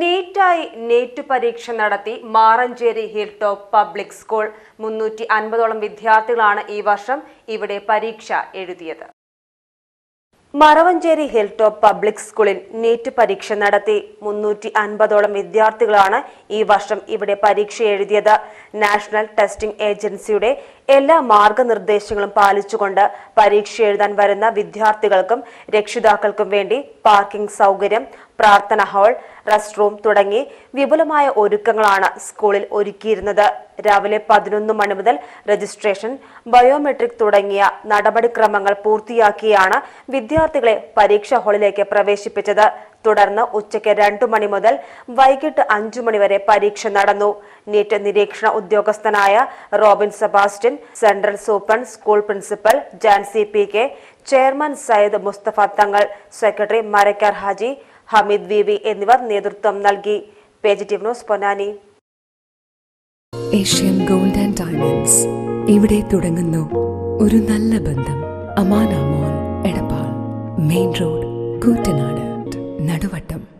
നീറ്റായി NEET പരീക്ഷ നടത്തി Maranchery hill top public school. മുന്നൂറ്റി അൻപതോളം വിദ്യാർത്ഥികളാണ് ഈ വർഷം ഇവിടെ പരീക്ഷ എഴുതിയത്. മറവഞ്ചേരി ഹിൽ ടോപ്പ് പബ്ലിക് സ്കൂളിൽ നീറ്റ് പരീക്ഷ നടത്തി. മുന്നൂറ്റി അൻപതോളം വിദ്യാർത്ഥികളാണ് ഈ വർഷം ഇവിടെ പരീക്ഷ എഴുതിയത്. നാഷണൽ ടെസ്റ്റിംഗ് ഏജൻസിയുടെ എല്ലാ മാർഗനിർദ്ദേശങ്ങളും പാലിച്ചുകൊണ്ട് പരീക്ഷ എഴുതാൻ വരുന്ന വിദ്യാർത്ഥികൾക്കും രക്ഷിതാക്കൾക്കും വേണ്ടി പാർക്കിംഗ് സൗകര്യം പ്രാർത്ഥന ഹാൾ റെസ്റ്റ് റൂം തുടങ്ങി വിപുലമായ ഒരുക്കങ്ങളാണ് സ്കൂളിൽ ഒരുക്കിയിരുന്നത്. രാവിലെ പതിനൊന്ന് മണി മുതൽ രജിസ്ട്രേഷൻ ബയോമെട്രിക് തുടങ്ങിയ നടപടിക്രമങ്ങൾ പൂർത്തിയാക്കിയാണ് വിദ്യാർത്ഥികളെ പരീക്ഷാ ഹാളിലേക്ക് പ്രവേശിപ്പിച്ചത്. തുടർന്ന് ഉച്ചയ്ക്ക് രണ്ടു മണി മുതൽ വൈകിട്ട് അഞ്ചു മണിവരെ പരീക്ഷ നടന്നു. നീറ്റ് നിരീക്ഷണ ഉദ്യോഗസ്ഥനായ Robin Sebastian central superintendent school principal Jancy P K chairman Sayyid Mustafa Thangal secretary Marakkar Haji Hameed V V എന്നിവർ നേതൃത്വം നൽകി. Page T news Ponnani. Asian gold and diamonds. ഇവിടെ തുടങ്ങുന്നു ഒരു നല്ല ബന്ധം. അമാനാമോൻ Edappal. Main road Koottanad. Naduvattom.